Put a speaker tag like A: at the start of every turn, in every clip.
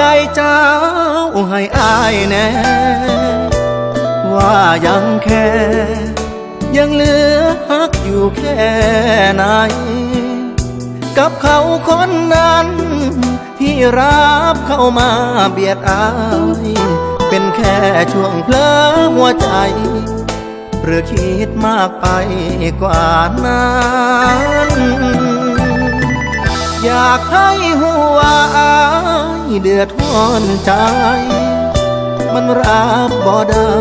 A: จเจ้าให้อายแน่ ว่ายังแค่ ยังเหลือฮักอยู่แค่ไหน กับเขาคนนั้นที่รับเข้ามาเบียดอาย เป็นแค่ช่วงเพลอหัวใจหรือคิดมากไปกว่านั้น อยากให้หัวอายเดือดร้อนใจ มันรับบ่ได้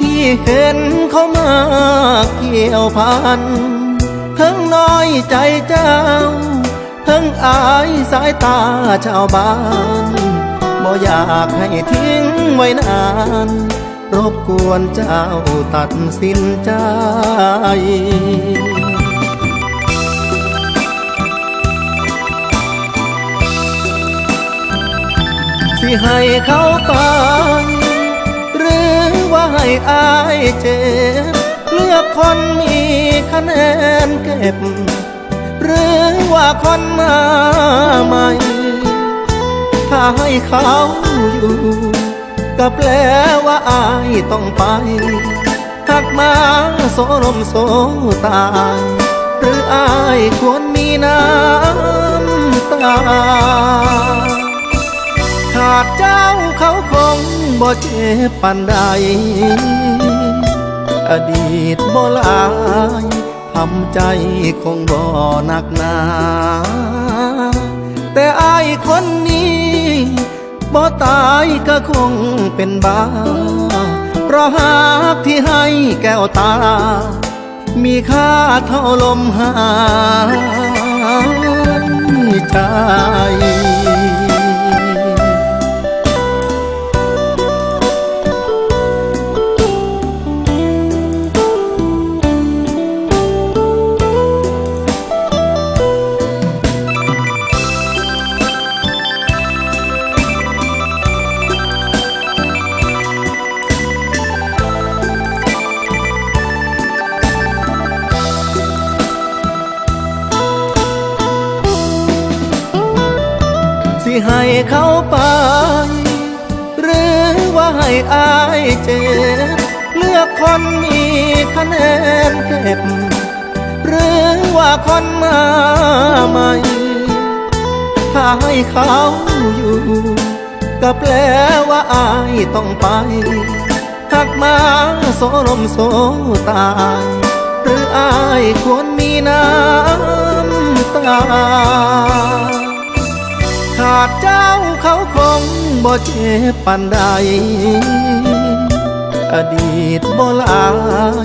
A: ที่เห็นเขามาเกี่ยวพันทั้งน้อยใจเจ้า ทั้งอายสายตาชาวบ้านบ่อยากให้ทิ้งไว้นานรบกวนเจ้าตัดสินใจ สิให้เขาไปหรือว่าให้อายเจ็บ เลือกคนมีคะแนนเก็บ หรือว่าคนมาใหม่ ถ้าให้เขาอยู่ ก็แปลว่าอายต้องไปถักมาโซลมโซตา หรืออายควรมีน้ำตาาดเจ้าเขาคงบ่เจ็บปานใด อดีตบ่ลายทำใจคงบ่หนักหนา แต่อายคนนี้บ่ตายก็คงเป็นบ้า เพราะหากที่ให้แก้วตา มีค่าเท่าลมหาย ให้เขาไป หรือว่าให้อายเจ็บเลือกคนมีคะแนนเก็บ หรือว่าคนมาใหม่ ถ้าให้เขาอยู่ก็แปลว่าอายต้องไปถักมาโซลมโซตายหรืออายควรมีน้ำตา บ่เจ็บปานใด อดีตบ่ลา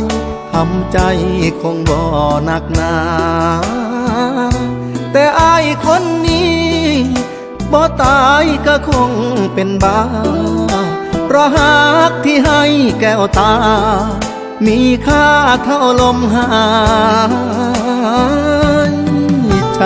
A: ยทำใจคงบ่หนักหนา แต่อายคนนี้บ่ตายก็คงเป็นบ้า เพราะหากที่ให้แก้วตา มีค่าเท่าลมหายใจ